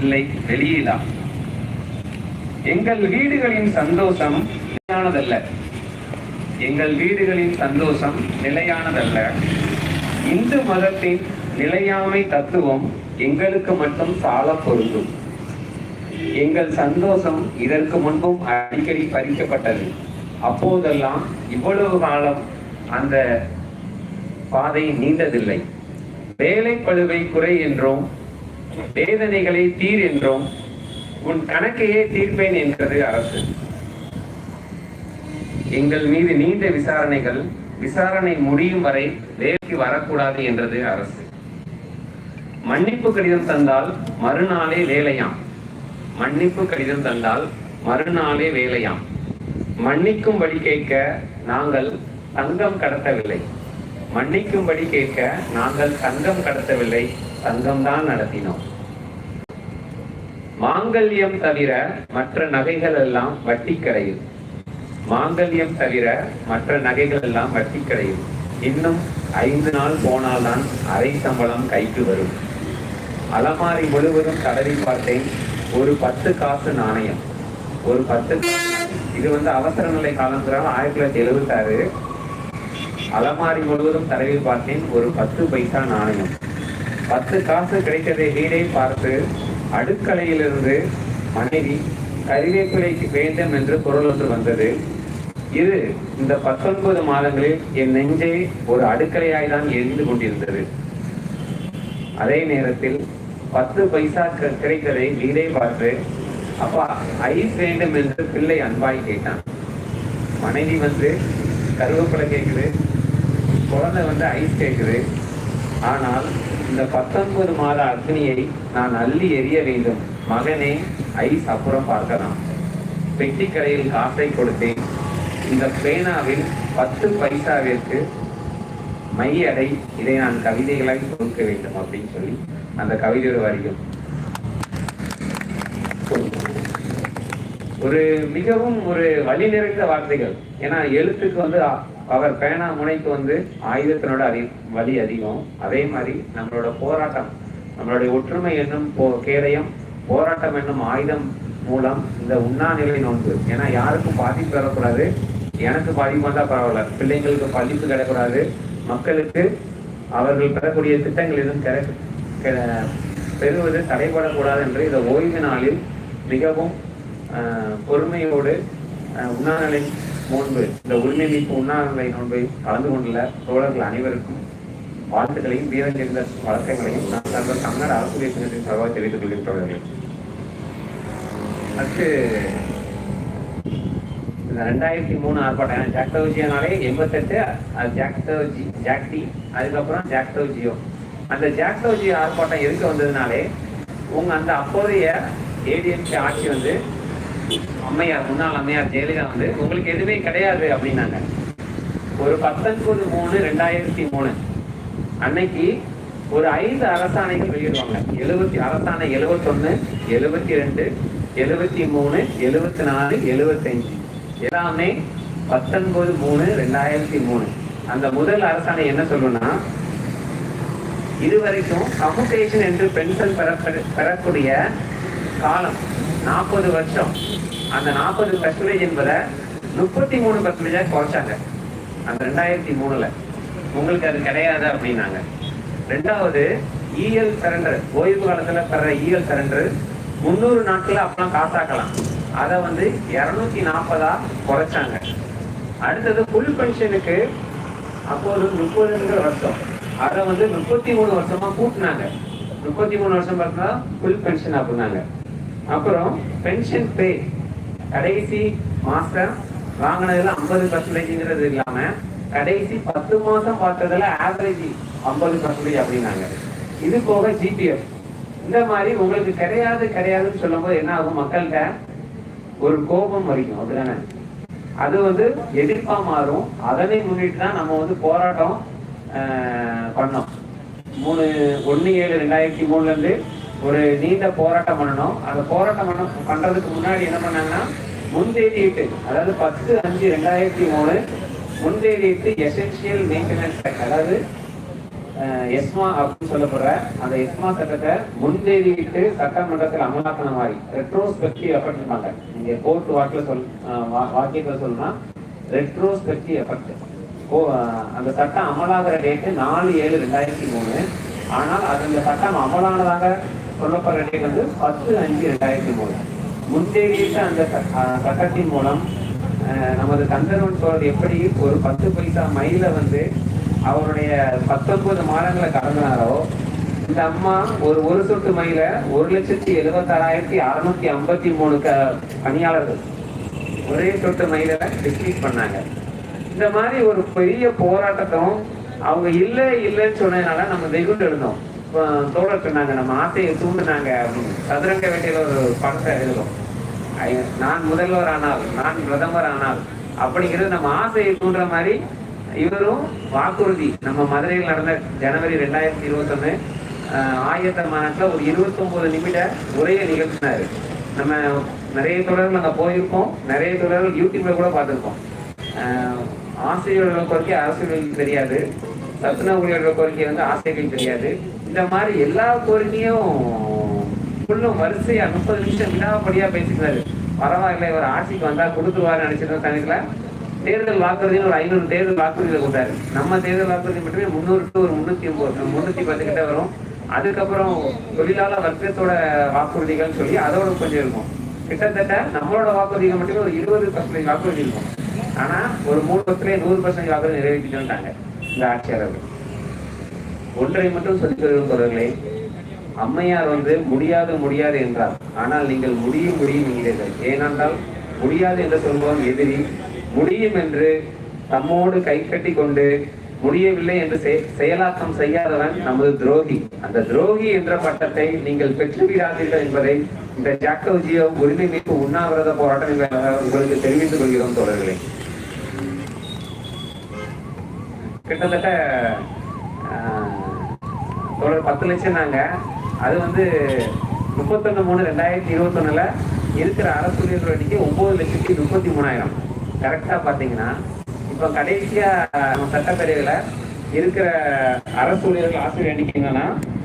இல்லை வெளியிலா? எங்கள் வீடுகளின் சந்தோஷம் நிலையானதல்ல. எங்கள் வீடுகளின் சந்தோஷம் நிலையானதல்ல. இந்து மதத்தின் நிலையாமை தத்துவம் எங்களுக்கு மட்டும் சால பொருந்தும். எங்கள் சந்தோஷம் இதற்கு முன்பும் அடிக்கடி பறிக்கப்பட்டது. அப்போதெல்லாம் இவ்வளவு காலம் அந்த பாதை நீண்டதில்லை. வேலை பழுவை குறை என்றும் வேதனைகளை தீர் என்றும் உன் கணக்கையே தீர்ப்பேன் என்றது அரசு. எங்கள் மீது நீண்ட விசாரணைகள் விசாரணை முடியும் வரை வேலைக்கு வரக்கூடாது என்றது அரசு. மன்னிப்பு கடிதம் தந்தால் மறுநாளே வேலையாம். மன்னிப்பு கடிதம் தந்தால் மறுநாளே வேலையாம். மன்னிக்கும்படி கேட்க நாங்கள் தங்கம் கடத்தவில்லை. மன்னிக்கும்படி கேட்க நாங்கள் தங்கம் கடத்தவில்லை. தங்கம்தான் நடத்தினோம். மாங்கல்யம் தவிர மற்ற நகைகள் எல்லாம் வட்டி கடையில். மாங்கல்யம் தவிர மற்ற நகைகள் எல்லாம் வட்டி கடையில். இன்னும் ஐந்து நாள் போனால்தான் அரை சம்பளம் கைக்கு வரும். அலமாரி முழுவதும் தடவி பார்த்தேன். ஒரு பத்து காசு நாணயம். ஒரு பத்து காசு இது வந்து அவசர நிலை காலங்கிறால் ஆயிரத்தி தொள்ளாயிரத்தி எழுபத்தி ஆறு அலமாரி முழுவதும் தடவி பார்த்தேன். ஒரு பத்து பைசா நாணயம். பத்து காசு கிடைத்ததை வீடை பார்த்து அடுக்கலையிலிருந்து மனைவி கறிவேப்பிலைக்கு வேண்டும் என்று குரல் ஒன்று வந்தது. இது இந்த பத்தொன்பது மாதங்களில் என் நெஞ்சே ஒரு அடுக்கலையாய் தான் எரிந்து கொண்டிருந்தது. அதே நேரத்தில் பத்து பைசா க- கிடைத்ததை வீடை பார்த்து அப்பா ஐஸ் வேண்டும் என்று பிள்ளை அன்பாய் கேட்டான். மனைவி வந்து கருவேப்பிலை கேட்குது. குழந்தை வந்து ஐஸ் கேட்குது. ஆனால் இந்த பத்தொன்பது மாத அக்னியை நான் அள்ளி எறிய வேண்டும். மகனே ஐஸ் அப்புறம் பார்க்கலாம். பெட்டி கடையில் காசை கொடுத்தேன். இந்த பேனாவில் பத்து பைசாவிற்கு மையடை இதை நான் கவிதைகளாக கொடுக்க வேண்டும் அப்படின்னு சொல்லி அந்த கவிதையோட வரியும் ஒரு மிகவும் ஒரு வழி நிறைந்த வார்த்தைகள். ஏன்னா எழுத்துக்கு வந்து அவர் பேனா முனைக்கு வந்து ஆயுதத்தினோட அதி வலி அதிகம். அதே மாதிரி நம்மளோட போராட்டம் நம்மளுடைய ஒற்றுமை என்னும் போ கேடயம் போராட்டம் என்னும் ஆயுதம் மூலம் இந்த உண்ணாநிலை நோன்பு. ஏன்னா யாருக்கும் பாதிப்பு வரக்கூடாது. எனக்கு பாதிப்பு வந்தால் பரவாயில்ல. பிள்ளைங்களுக்கு படிப்பு கிடக்கூடாது மக்களுக்கு அவர்கள் பெறக்கூடிய திட்டங்கள் எதுவும் கிடை கெ- பெறுவது தடைபடக்கூடாது என்று இந்த ஓய்வு நாளில் மிகவும் பொறுமையோடு உண்ணாநிலை நோன்பு இந்த உரிமை மீட்பு உண்ணாநிலை நோன்பை கலந்து கொண்டுள்ள தோழர்கள் அனைவருக்கும் வாழ்த்துக்களையும் வீரம் சேர்ந்த வழக்கங்களையும் நான் தங்கள் தமிழ்நாடு அரசு இயக்கத்தின் சார்பாக தெரிவித்துக் கொள்கிறேன் அடுத்து இந்த ரெண்டாயிரத்தி மூணு ஆர்ப்பாட்டம். ஜாக்டோஜியோனாலே எண்பத்தெட்டு அது ஜாக்டோஜி ஜாக்டி அதுக்கப்புறம் ஜாக்டோஜியோ அந்த ஜாக்டோஜியோ ஆர்ப்பாட்டம் எதுக்கு வந்ததுனாலே உங்க அந்த அப்போதைய ஏடிஎம்கே ஆட்சி வந்து அம்மையார் முன்னாள் அம்மையார் ஜெயலலிதா வந்து உங்களுக்கு எதுவுமே கிடையாது அப்படின்னாங்க. ஒரு பத்தொன்பது மூணு ரெண்டாயிரத்தி மூணு அன்னைக்கு ஒரு ஐந்து அரசாணைகள் வெளியிடுவாங்க. எழுபத்தி அரசாணை எழுபத்தொன்னு எழுபத்தி ரெண்டு எழுபத்தி மூணு எழுபத்தி நாலு எழுபத்தஞ்சு எல்லாமே பத்தொன்பது மூணு ரெண்டாயிரத்தி மூணு. அந்த முதல் அரசாணை என்ன சொல்லுன்னா இதுவரைக்கும் கம்யூட்டேஷன் என்று பென்ஷன் பெற பெறக்கூடிய காலம் நாற்பது வருஷம். அந்த நாற்பது பர்சன்டேஜ் என்பதை முப்பத்தி மூணு பர்சன்டேஜா குறைச்சாங்க. அந்த ரெண்டாயிரத்தி மூணுல. உங்களுக்கு அது கிடையாது அப்படின்னாங்க. ரெண்டாவது இஎல் சரண்டர் ஓய்வு காலத்துல பெற இஎல் சரண்டர் முந்நூறு நாட்கள் அப்பெல்லாம் காசாக்கலாம். அதை வந்து இரநூத்தி நாற்பதா குறைச்சாங்க. அடுத்தது ஃபுல் பென்ஷனுக்கு அப்போது முப்பதுங்கிற வருஷம். அதை வந்து முப்பத்தி மூணு வருஷமா கூட்டினாங்க. முப்பத்தி மூணு வருஷம் பார்த்தா ஃபுல் பென்ஷன் அப்படின்னாங்க. அப்புறம் பென்ஷன் பே கடைசி மாசம் வாங்கினதுல ஐம்பது பர்சன்டேஜ்ங்கிறது இல்லாம கடைசி பத்து மாசம் பார்த்ததுல ஆவரேஜ் ஐம்பது பர்சன்டேஜ் அப்படின்னாங்க. இது போக ஜிபிஎஃப் இந்த மாதிரி உங்களுக்கு கிடையாது கிடையாதுன்னு சொல்லும்போது என்ன ஆகும்? மக்கள்கிட்ட ஒரு கோபம் வரைக்கும் அப்படிதானே? அது வந்து எதிர்ப்பா மாறும். அதனை முன்னிட்டு தான் நம்ம வந்து போராட்டம் ஆஹ், பண்ணோம். மூணு ஒண்ணு ஏழு ரெண்டாயிரத்தி மூணுல இருந்து ஒரு நீண்ட போராட்டம் பண்ணணும். அந்த போராட்டம் பண்ண பண்றதுக்கு முன்னாடி என்ன பண்ணாங்கன்னா முன்தேதியிட்டு அதாவது பத்து அஞ்சு ரெண்டாயிரத்தி மூணு முன்தேதியிட்டு எசென்சியல் மெயின்டெனன்ஸ் அதாவது எஸ்மா அப்படின்னு சொல்லப்படுற அந்த எஸ்மா சட்டத்தை முன்தேதியிட்டு சட்டமன்றத்தில் அமலாக்கின மாதிரி ரெட்ரோஸ்பெக்டிவ் எஃபெக்ட் இருப்பாங்க நீங்க கோர்ட் வாக்கில் சொல் வாக்கியத்தில் வா- ரெட்ரோஸ்பெக்டிவ் எஃபெக்ட் அந்த சட்டம் அமலாகிற டேட்டு நாலு ஏழு ரெண்டாயிரத்தி மூணு. ஆனால் அது இந்த சட்டம் அமலானதாக சொல்லப்படுற டேட் வந்து பத்து அஞ்சு ரெண்டாயிரத்தி மூணு. முன்தேதியிட்ட அந்த சட்டத்தின் மூலம் நமது கந்தர்வன் சோழர் எப்படி ஒரு பத்து பைசா மைல வந்து அவருடைய பத்தொன்பது மாதங்களை கடந்தாரோ இந்த அம்மா ஒரு ஒரு சொட்டு மைல ஒரு லட்சத்தி எழுபத்தாறாயிரத்தி அறுநூத்தி ஐம்பத்தி மூணு க பணியாளர்கள் ஒரே சொட்டு மைல டிஸ்ட்ரிக் பண்ணாங்க. இந்த மாதிரி ஒரு பெரிய போராட்டத்தும் அவங்க இல்லை இல்லைன்னு சொன்னதுனால நம்ம வெகுண்டு எழுந்தோம். தோழர் சொன்னாங்க நம்ம ஆசையை தூண்டுனாங்க அப்படின்னு. சதுரங்க வேட்டையில ஒரு படத்தை எழுதும் ஐ- நான் முதல்வர் ஆனால் நான் பிரதமர் ஆனால் அப்படிங்கிறது நம்ம ஆசையை தூண்டுற மாதிரி இவரும் வாக்குறுதி. நம்ம மதுரையில் நடந்த ஜனவரி ரெண்டாயிரத்தி இருபத்தொன்னு ஆயத்த மாநாட்டில் ஒரு 29 நிமிட உரையை நிகழ்த்தினாரு நம்ம நிறைய தொடர்கள் நாங்கள் போயிருக்கோம். நிறைய தொடர்கள் யூடியூப்ல கூட பார்த்துருக்கோம். ஆஹ் பற்றி அரசியல் தெரியாது. சத்துண ஊழியர்கள் கோரிக்கை வந்து ஆசிரியர்கள் கிடையாது. இந்த மாதிரி எல்லா கோரிக்கையும் ஃபுல்லும் வரிசையா முப்பது நிமிஷம் வினாபடியா பேசிக்கிறாரு. பரவாயில்ல இவர் ஆட்சிக்கு வந்தா கொடுத்துருவாரு நினைச்சிருந்த சமயத்துல தேர்தல் வாக்குறுதின்னு ஒரு ஐநூறு தேர்தல் வாக்குறுதியில கொண்டாரு நம்ம தேர்தல் வாக்குறுதி மட்டுமே முந்நூறு டு ஒரு முன்னூத்தி ஒன்பது முன்னூத்தி பத்து கிட்ட வரும். அதுக்கப்புறம் தொழிலாளர் வர்க்கத்தோட வாக்குறுதிகள் சொல்லி அதோட கொஞ்சம் இருக்கும். கிட்டத்தட்ட நம்மளோட வாக்குறுதிகள் மட்டுமே ஒரு இருபது பர்சன்டேஜ் வாக்குறுதி இருக்கும். ஆனா ஒரு மூணு பர்சன்டேஜ் நூறு பர்சன்டேஜ் வாக்குறுதி நிறைவேற்றிட்டாங்க ஆட்சியாளர்கள் ஒன்றை மட்டும் சொல்லிக் தொடர்களே அம்மையார் வந்து முடியாது முடியாது என்றார். ஆனால் நீங்கள் முடியும் முடியும் என்கிறீர்கள். ஏனென்றால் முடியாது என்று சொல்பவன் எதிரி முடியும் என்று தம்மோடு கை கட்டி கொண்டு முடியவில்லை என்று செயலாக்கம் செய்யாதவன் நமது துரோகி. அந்த துரோகி என்ற பட்டத்தை நீங்கள் பெற்றுவிடாதீர்கள் என்பதை இந்த ஜாக்கோஜியோ உரிமை மீட்பு உண்ணாவிரத போராட்டம் உங்களுக்கு தெரிவித்துக் கொள்கிறோம் தொடர்களே கிட்டத்தட்ட தொடர் ஒரு பத்து லட்சம் நாங்கள் அது வந்து முப்பத்தொன்று மூணு ரெண்டாயிரத்தி இருபத்தொன்னில் இருக்கிற அரசு ஊழியர்கள் எண்ணிக்கை ஒன்பது லட்சத்தி முப்பத்தி மூணாயிரம். கரெக்டாக பார்த்தீங்கன்னா இப்போ கடைசியாக நம்ம சட்டப்பேரவையில் இருக்கிற அரசு ஊழியர்கள் ஆசிரியர் எண்ணிக்கை என்னன்னா